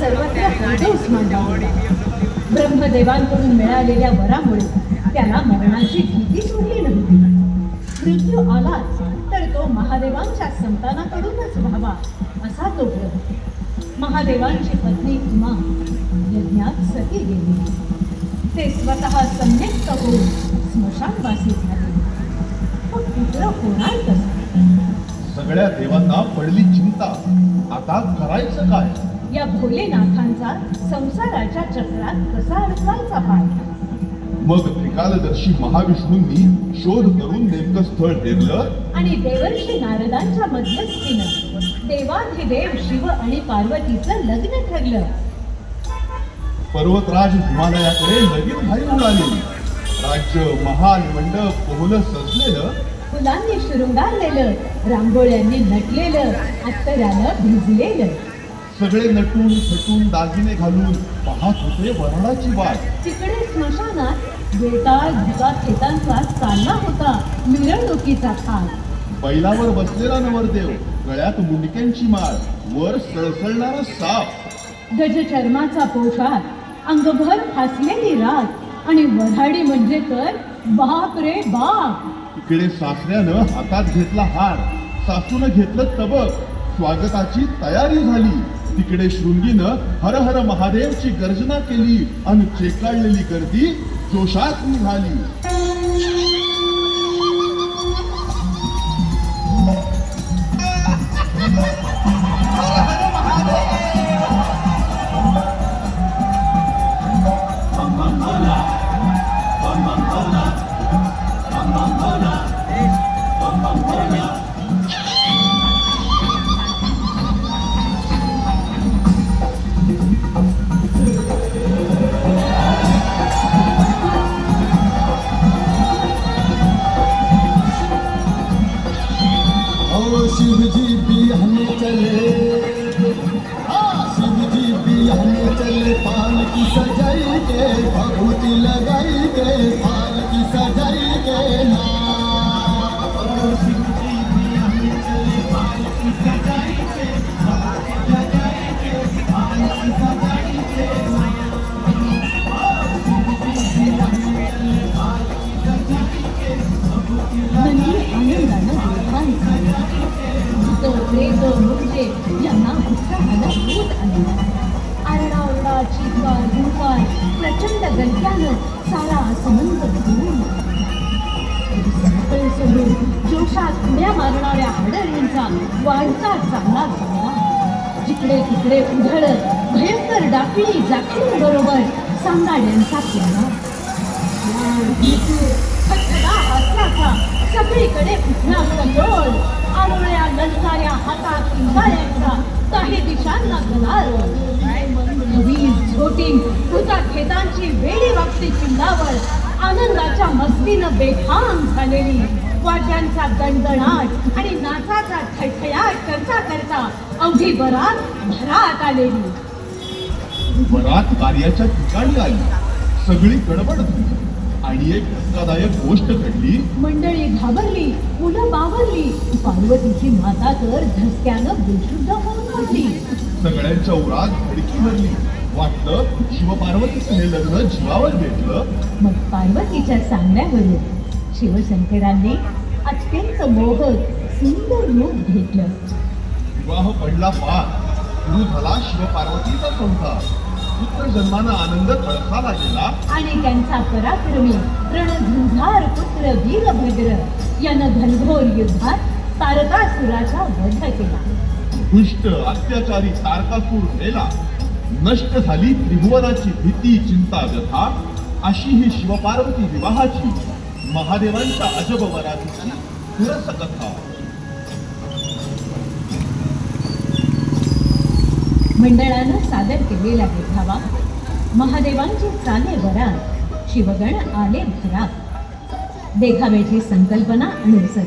सर्वत्र हादोस होता ब्रह्मदेवांकडून मिळालेल्या वरामुळे त्याला मरणाची भीतीच उरली नव्हती. मृत्यू आलाच तर तो महादेवांच्या संतानाकडूनच व्हावा असा तो ग्रह. महादेवांची पत्नी उमा यज्ञात सती गेली. ते स्वतः संयुक्त होऊन स्मशानवासी झाले. मग पुत्र होणार कसा सगळ्या देवांना पडली चिंता. आता करायचं काय? या भोलेनाथांचा संसाराच्या चक्रात कसा अडकायचा पाय? मग त्रिकालदर्शी महाविष्णूंनी शोध करून नेमकं स्थळ हेरलं आणि देवर्षी नारदांच्या मध्यस्थीनं देवाधिदेव शिव आणि पार्वतीचं लग्न ठरलं. पर्वतराज हिमालयाकडे लगीन भाई उडाली राज्य महान मंडप पोहलं सजलेलं. फुलांनी शृंगारलेलं रांगोळ्यांनी नटलेलं अत्तरानं भिजलेलं. सगळे नटून थटून दागिने घालून पाहत होते वराडाची वाट. तिकडे स्मशानात बेताळ भिका खेतांचा चालला होता मिरवणुकीचा थाट बैलावर बसलेला नवरदेव गळ्यात मुंडक्यांची माळ वर सळसळणारा साप. गजचर्माचा पोशाख अंगभर फासलेली रात आणि वऱ्हाडी म्हणजे तर बाप रे बाप. इकडे सासऱ्यानं हातात घेतला हार सासूनं घेतलं तबक स्वागताची तयारी झाली. तिकडे शृंगीनं हर हर महादेवची गर्जना केली आणि चेकाळलेली गर्दी जोशात निघाली. ओ शिव जी बिहने चले। शिव जी बिहने चले, पान की सजाई के भभूति लगाई के, पान की सजाई के ना मुंजे यांना प्रचंड गलक्यानं सारा सोडून जोशात उड्या मारणाऱ्या वाढता चांगला झाला जिकडे तिकडे उधळत भयंकर डाकली जाखली बरोबर सांगाड्यांचा केला सगळीकडे उठला कल्लोळ आरोळ्या ललकाऱ्या मस्तीनं बेठाम झालेली वाद्यांचा गणगणाट आणि नाचाचा थैथयाट करता करता अवघी बरात भरात आलेली. बरात कार्याच्या ठिकाणी आली सगळी गडबड झाली. आणि एक धक्कादायक गोष्ट घडली. मंडळी घाबरली मुलं बावरली पार्वतीची माता तर धसक्यानं बेशुद्ध होऊन पडली सगळ्यांच्या उरात धडकी भरली वाटलं शिवपार्वतीचं हे लग्न जीवावर घेतलं मग पार्वतीच्या सांगण्यावरून शिवशंकरांनी अत्यंत मोहक सुंदर रूप घेतलं. विवाह पडला पार सुरू झाला शिवपार्वतीचा संसार. पुत्र जन्मानं आनंद तळखाला गेला. आणि त्यांचा पराक्रमी रणझुंझार पुत्र वीरभद्र यानं घनघोर युद्धात तारकासुराचा वध केला. दुष्ट अत्याचारी तारकासूर मेला. नष्ट झाली त्रिभुवनाची भीती चिंता व्यथा अशी ही शिवपार्वती विवाहाची महादेवांच्या अजब वरातीची सुरस कथा मंडळानं सादर केलेला देखावा महादेवांचे चाले वरात शिवगण आले भरात देखाव्याची संकल्पना आणि